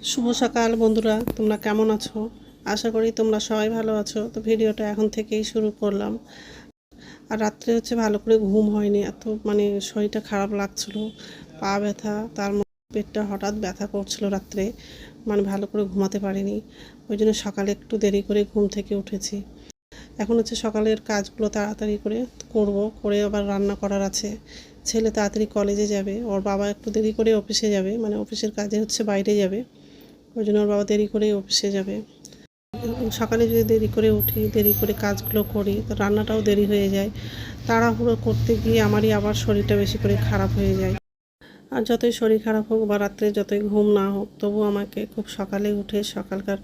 শুভ সকাল বন্ধুরা, তোমরা কেমন আছো? আশা করি তোমরা সবাই ভালো আছো। তো ভিডিওটা এখন থেকেই শুরু করলাম। আর রাত্রে হচ্ছে ভালো করে ঘুম হয়নি, এত মানে শরীরটা খারাপ লাগছিল, পা ব্যথা, তার পেটটা হঠাৎ ব্যথা করছিল রাত্রে মানে ভালো করে ঘুমাতে পারিনি। ওই জন্য সকালে একটু দেরি করে ঘুম থেকে উঠেছি। এখন হচ্ছে সকালের কাজগুলো তাড়াতাড়ি করে করব, করে আবার রান্না করার আছে। ছেলে তাড়াতাড়ি কলেজে যাবে, ওর বাবা একটু দেরি করে অফিসে যাবে মানে অফিসের কাজে হচ্ছে বাইরে যাবে। ওই জন্য ওর বাবা দেরি করেই অফিসে যাবে। সকালে যদি দেরি করে উঠি, দেরি করে কাজগুলো করি, তো রান্নাটাও দেরি হয়ে যায়। তাড়াহুড়ো করতে গিয়ে আমারই আবার শরীরটা বেশি করে খারাপ হয়ে যায়। আর যতই শরীর খারাপ হোক বা রাত্রে যতই ঘুম না হোক তবু আমাকে খুব সকালে উঠে সকালকার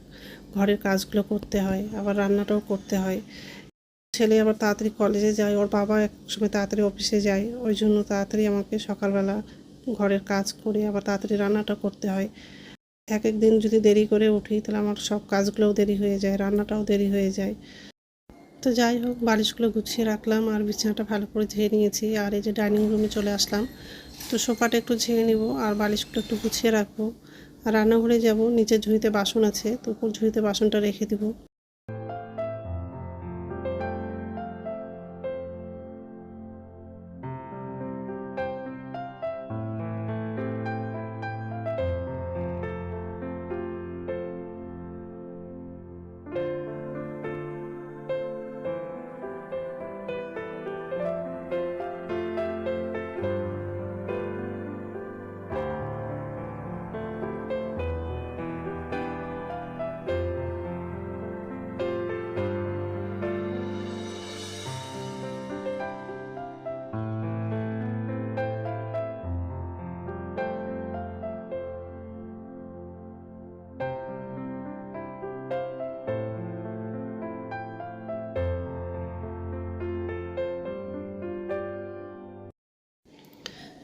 ঘরের কাজগুলো করতে হয়, আবার রান্নাটাও করতে হয়। ছেলে আবার তাড়াতাড়ি কলেজে যায়, ওর বাবা এক সময় তাড়াতাড়ি অফিসে যায়, ওই জন্য তাড়াতাড়ি আমাকে সকালবেলা ঘরের কাজ করে আবার তাড়াতাড়ি রান্নাটা করতে হয়। এক এক দিন যদি দেরি করে উঠি, তাহলে আমার সব কাজগুলোও দেরি হয়ে যায়, রান্নাটাও দেরি হয়ে যায়। তো যাই হোক, বালিশগুলো গুছিয়ে রাখলাম আর বিছানাটা ভালো করে ধুয়ে নিয়েছি। আর এই যে ডাইনিং রুমে চলে আসলাম। তো সোফাটা একটু ঝেড়ে নিব আর বালিশগুলো একটু গুছিয়ে রাখব। আর রান্নাঘরে যাব নিচের ঝুড়িতে বাসন আছে, তো উপর ঝুড়িতে বাসনটা রেখে দিব।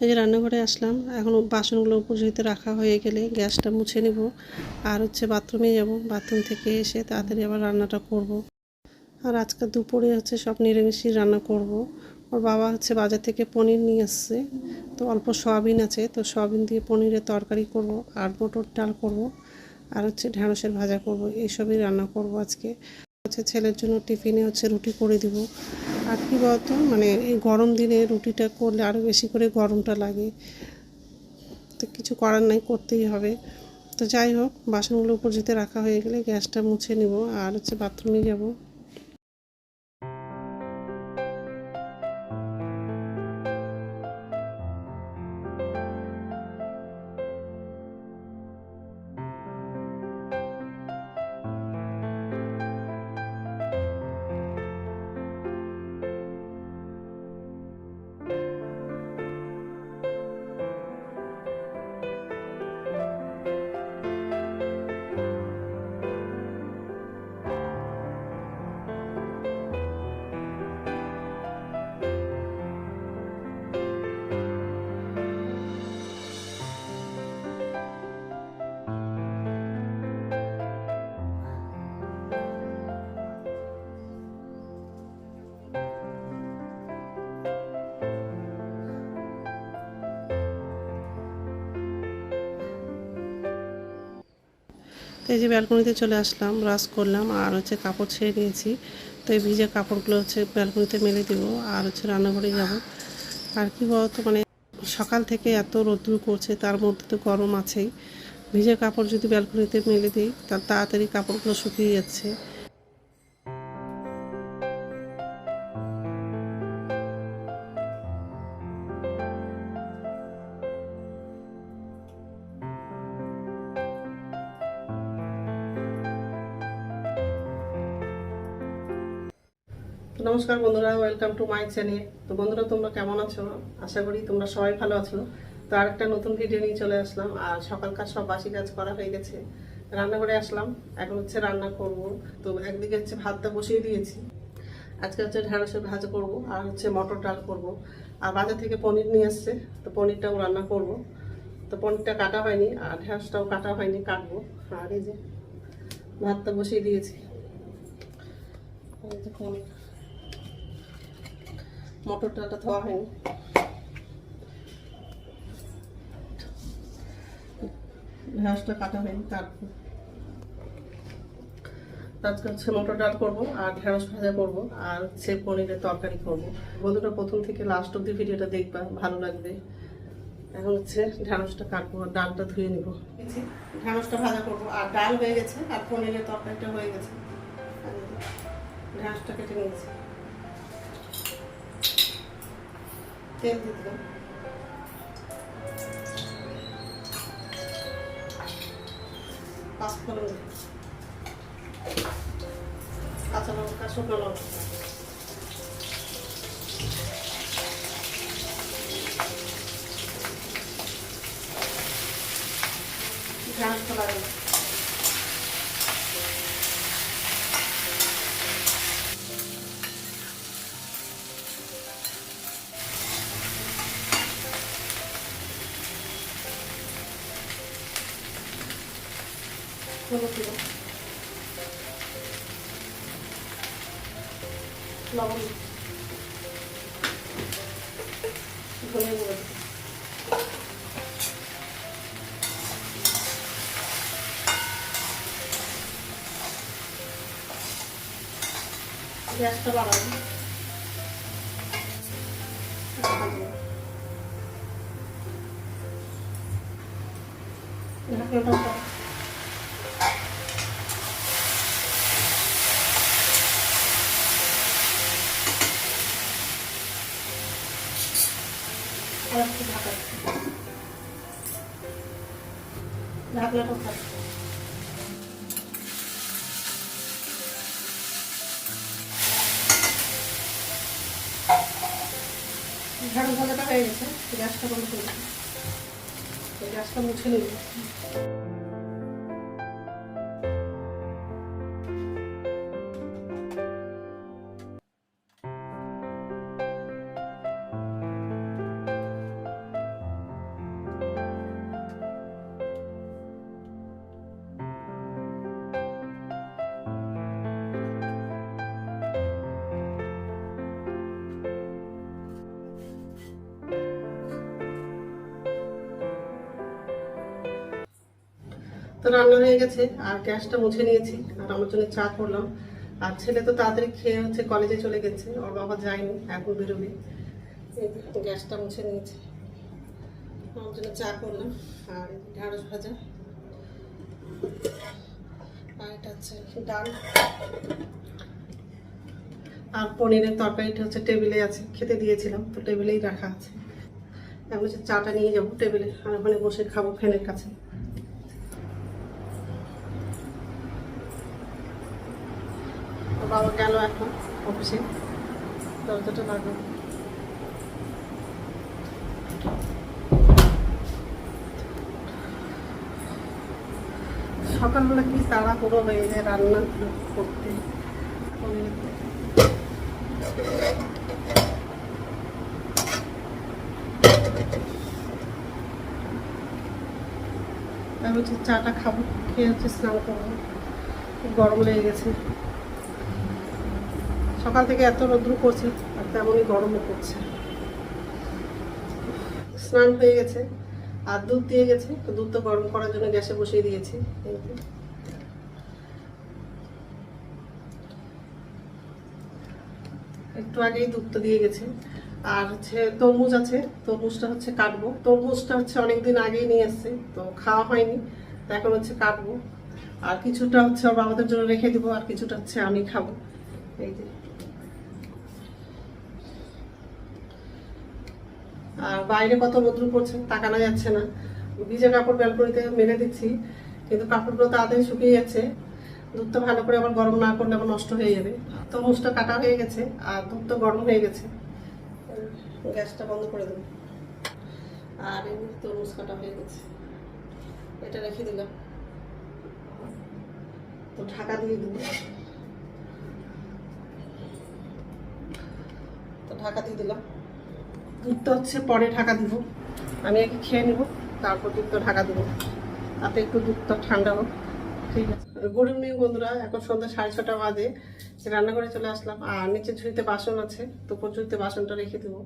এই যে রান্নাঘরে আসলাম এখন বাসনগুলো উপর ঝুড়িতে রাখা হয়ে গেলে গ্যাসটা মুছে নেব আর হচ্ছে বাথরুমে যাব, বাথরুম থেকে এসে তাড়াতাড়ি আবার রান্নাটা করব। আর আজকে দুপুরে হচ্ছে সব নিরামিষই রান্না করব। ওর বাবা হচ্ছে বাজার থেকে পনির নিয়ে আসছে, তো অল্প সয়াবিন আছে, তো সয়াবিন দিয়ে পনিরের তরকারি করব, আর মটর ডাল করব, আর হচ্ছে ঢ্যাঁড়সের ভাজা করব, এইসবই রান্না করব আজকে হচ্ছে ছেলের জন্য টিফিনে হচ্ছে রুটি করে দিব আর কি বলতো মানে এই গরম দিনে রুটিটা করলে আরও বেশি করে গরমটা লাগে। তো কিছু করার নাই, করতেই হবে। তো যাই হোক, বাসনগুলো উপর যেতে রাখা হয়ে গেলে গ্যাসটা মুছে নিব, আর হচ্ছে বাথরুমে যাব। তো এই যে ব্যালকনিতে চলে আসলাম, ব্রাশ করলাম আর হচ্ছে কাপড় ছেড়ে নিয়েছি তো এই ভিজে কাপড়গুলো হচ্ছে ব্যালকনিতে মেলে দিব আর হচ্ছে রান্নাঘরে যাব। আর কি বলতো মানে সকাল থেকে এত রোদ্দুর করছে, তার মধ্যে তো গরম আছেই। ভিজে কাপড় যদি ব্যালকনিতে মেলে দিই তার তাড়াতাড়ি কাপড়গুলো শুকিয়ে যাচ্ছে। নমস্কার বন্ধুরা ওয়েলকাম টু মাই চ্যানেল তো বন্ধুরা, তোমরা কেমন আছো? আশা করি তোমরা সবাই ভালো আছো। তো আরেকটা নতুন ভিডিও নিয়ে চলে আসলাম। আর সকালকার সব বাসি কাজ করা হয়ে গেছে। রান্নাঘরে আসলাম। এখন হচ্ছে রান্না করব। তো একদিকে হচ্ছে ভাতটা বসিয়ে দিয়েছি। আজকে হচ্ছে ঢেঁড়সের ভাজা করব। আর হচ্ছে মটর ডাল করব। আর বাজার থেকে পনির নিয়ে আসছে। তো পনিরটাও রান্না করব। তো পনিরটা কাটা হয়নি। আর ঢেঁড়সটাও কাটা হয়নি, কাটবো। আর এই যে ভাতটা বসিয়ে দিয়েছি। পনির। মটর ধোয়া হয়নি। ঢেঁড়সটা কাটা হয়নি কাটবো আজকে হচ্ছে মটর ডাল করব আর ঢেঁড়স ভাজা করব আর হচ্ছে পনিরের তরকারি করব। বন্ধুরা, প্রথম থেকে লাস্ট অব্দি ভিডিওটা দেখবা, ভালো লাগবে। এখন হচ্ছে ঢেঁড়সটা কাটবো আর ডালটা ধুয়ে নিব। ঢেঁড়সটা ভাজা করব। আর ডাল হয়ে গেছে আর পনিরের তরকারিটা হয়ে গেছে। ঢেঁড়সটা কেটে নিয়েছি। তেল দিয়ে দিলাম। পাঁচফোড়ন কাঁচা লঙ্কা শুকনো লঙ্কা। লবণ ধনে গুঁড়ো। গ্যাসটা বাড়াবো ঢাকনাটা ঝাড়ু ভাজাটা হয়ে গেছে গ্যাসটা বন্ধ করে গ্যাসটা মুছে নিব তো রান্না হয়ে গেছে, আর গ্যাসটা মুছে নিয়েছি, আর আমার জন্য চা করলাম। আর ছেলে তো তাড়াতাড়ি খেয়ে হচ্ছে কলেজে চলে গেছে, ওর বাবা যায়নি, এখন বেরোবে। গ্যাসটা মুছে নিয়েছি। আমার জন্য চা করলাম, আর ঢ্যাঁড়স ভাজা। আর এটা হচ্ছে ডাল। আর পনিরের তরকারিটা হচ্ছে টেবিলে আছে, খেতে দিয়েছিলাম, তো টেবিলেই রাখা আছে। এখন হচ্ছে চাটা নিয়ে যাব টেবিলে, আর ওখানে বসে খাব ফ্যানের কাছে। বাবা গেল এখন অফিসে দরজাটা লাগবে সকালবেলা কি তাড়াহুড়ো হয়ে যায় রান্না করতে? আমি চাটা খাব, খেয়ে হচ্ছে স্নান করব। খুব গরম লেগে গেছে। সকাল থেকে এত রোদ্র করছে আর তেমনই গরমও করছে স্নান হয়ে গেছে, আর দুধ দিয়ে গেছে, তো দুধ তো গরম করার জন্য গ্যাসে বসিয়ে দিয়েছি একটু আগেই দুধটা দিয়ে গেছে। আর হচ্ছে তরমুজ আছে, তরমুজটা হচ্ছে কাটবো। তরমুজটা হচ্ছে অনেকদিন আগেই নিয়ে এসছে, তো খাওয়া হয়নি, তো এখন হচ্ছে কাটবো। আর কিছুটা হচ্ছে ওর বাবাদের জন্য রেখে দিব, আর কিছুটা হচ্ছে আমি খাব। এই যে। আর বাইরে কত রোদ্র পড়ছে তাকানো যাচ্ছে না। ভিজে কাপড় ব্যালকনিতে মেলে দিচ্ছি, কিন্তু কাপড়গুলো তাড়াতাড়ি শুকিয়ে যাচ্ছে। দুধটা ভালো করে আবার গরম না করলে আবার নষ্ট হয়ে যাবে। তরমুজটা কাটা হয়ে গেছে আর দুধ তো গরম হয়ে গেছে। গ্যাসটা বন্ধ করে দেবো। আর এমনি তরমুজ কাটা হয়ে গেছে। এটা রেখে দিলাম। তো ঢাকা দিয়ে দেবো। তো ঢাকা দিয়ে দিলাম। দুধটা হচ্ছে পরে ঢাকা দিব। আমি আগে খেয়ে নিব, তারপর দুধটা ঢাকা দেবো। তাতে একটু দুধটা ঠান্ডা হোক, ঠিক আছে। গুড ইভিনিং বন্ধুরা, এখন সন্ধ্যা সাড়ে ছটা বাজে। রান্নাঘরে চলে আসলাম, আর নিচে ঝুড়িতে বাসন আছে তো ঝুড়িতে বাসনটা রেখে দেবো।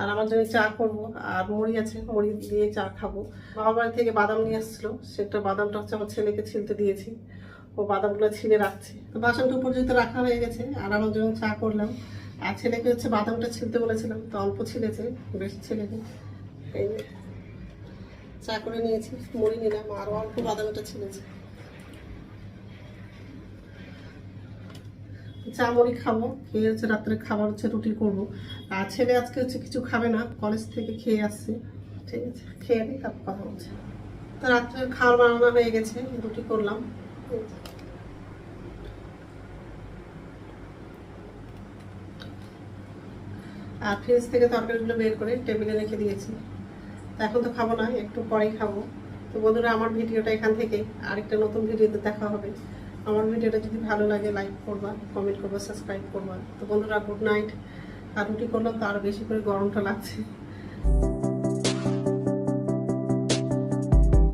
আর আমার জন্য চা করব, আর মুড়ি আছে, মুড়ি দিয়ে চা খাব। বাবা বাড়ি থেকে বাদাম নিয়ে আসছিল, সেটা বাদামটা হচ্ছে আমার ছেলেকে ছিলতে দিয়েছি। ও বাদামগুলো ছিলে রাখছে। তো বাসনটা পর্যন্ত রাখা হয়ে গেছে, আর আমার জন্য চা করলাম। আর ছেলেকে হচ্ছে বাদামটা ছিলতে বলেছিলাম, তো অল্প ছিলেছে, বেশ ছেলেকে এই চা করে নিয়েছি, মুড়ি নিলাম, আর অল্প বাদামটা ছিলেছে। চা, মুড়ি খাব, খেয়ে হচ্ছে রাত্রে খাবার হচ্ছে রুটি করব। আর ছেলে আজকে হচ্ছে কিছু খাবে না, কলেজ থেকে খেয়ে আসছে। ঠিক আছে, খেয়ে নিই তারপর কথা বলছে। তো রাত্রে খাবার বানানো হয়ে গেছে, রুটি করলাম। আর ফ্রিজ থেকে তরকারিগুলো বের করে টেবিলে রেখে দিয়েছি। এখন তো খাব না, একটু পরেই খাব। তো বন্ধুরা, আমার ভিডিওটা এখান থেকে। আরেকটা নতুন ভিডিওতে দেখা হবে। আমার ভিডিওটা যদি ভালো লাগে লাইক করবা কমেন্ট করবা সাবস্ক্রাইব করবা। তো বন্ধুরা গুড নাইট আর রুটি করলাম তো আরও বেশি করে গরমটা লাগছে।